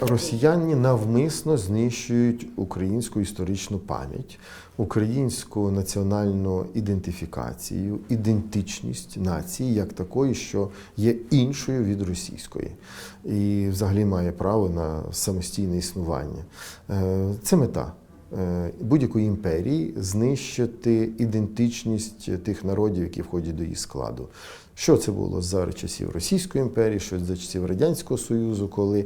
Росіяни навмисно знищують українську історичну пам'ять, українську національну ідентифікацію, ідентичність нації як такої, що є іншою від російської, і взагалі має право на самостійне існування. Е, Це мета. Е, Будь-якої імперії знищити ідентичність тих народів, які входять до її складу. Що це було за часів Російської імперії, що за часів Радянського Союзу, коли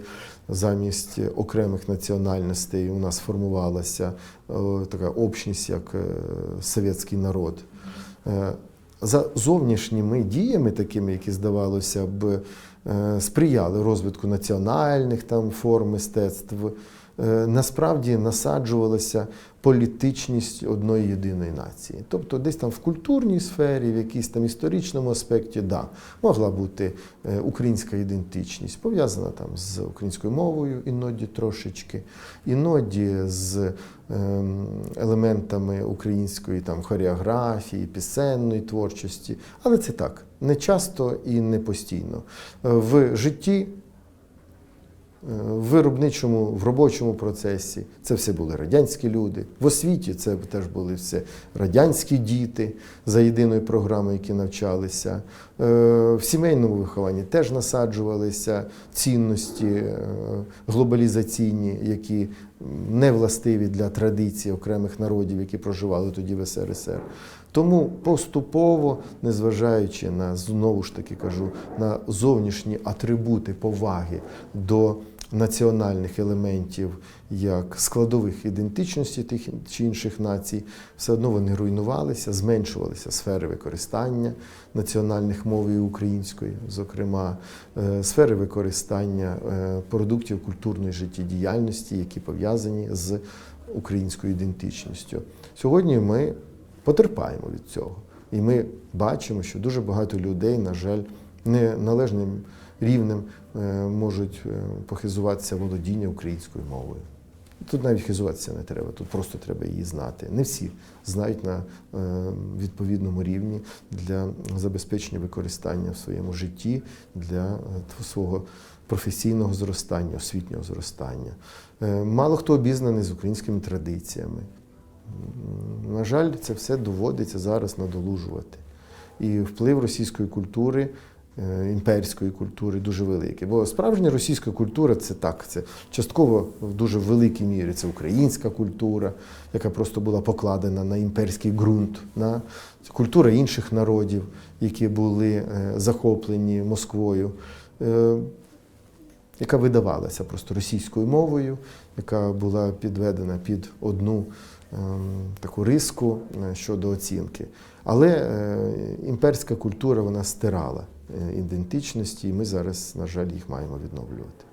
замість окремих національностей у нас формувалася е, така общність, як е, совєтський народ. За зовнішніми діями, такими, які здавалося б, сприяли розвитку національних там форм мистецтв, насправді насаджувалася політичність одної єдиної нації. Тобто, десь там в культурній сфері, в якійсь там історичному аспекті, да, могла бути е, українська ідентичність, пов'язана там з українською мовою, іноді трошечки, іноді з ем, елементами української там хореографії, пісенної творчості. Але це так, не часто і не постійно. Е, В житті Е, в виробничому, в робочому процесі це все були радянські люди. В освіті це теж були все радянські діти за єдиною програмою, які навчалися. Е, В сімейному вихованні теж насаджувалися цінності е, глобалізаційні, які не властиві для традицій окремих народів, які проживали тоді в СРСР. Тому поступово, незважаючи на знову ж таки кажу, на зовнішні атрибути поваги до національних елементів як складових ідентичності тих чи інших націй, все одно вони руйнувалися, зменшувалися сфери використання національних мов і української, зокрема е, сфери використання е, продуктів культурної життєдіяльності, які пов'язані з українською ідентичністю. Сьогодні ми потерпаємо від цього. І ми бачимо, що дуже багато людей, на жаль, неналежним рівнем е, можуть е, похизуватися володіння українською мовою. Тут навіть хизуватися не треба, тут просто треба її знати. Не всі знають на е, відповідному рівні для забезпечення використання в своєму житті, для свого професійного зростання, освітнього зростання. Мало хто обізнаний з українськими традиціями. На жаль, це все доводиться зараз надолужувати. І вплив російської культури, імперської культури дуже великий. Бо справжня російська культура це так, це частково в дуже великій мірі це українська культура, яка просто була покладена на імперський ґрунт, на культура інших народів, які були е, захоплені Москвою. Е, яка видавалася просто російською мовою, яка була підведена під одну таку риску е, щодо оцінки. Але е, імперська культура вона стирала е, ідентичності, і ми зараз, на жаль, їх маємо відновлювати.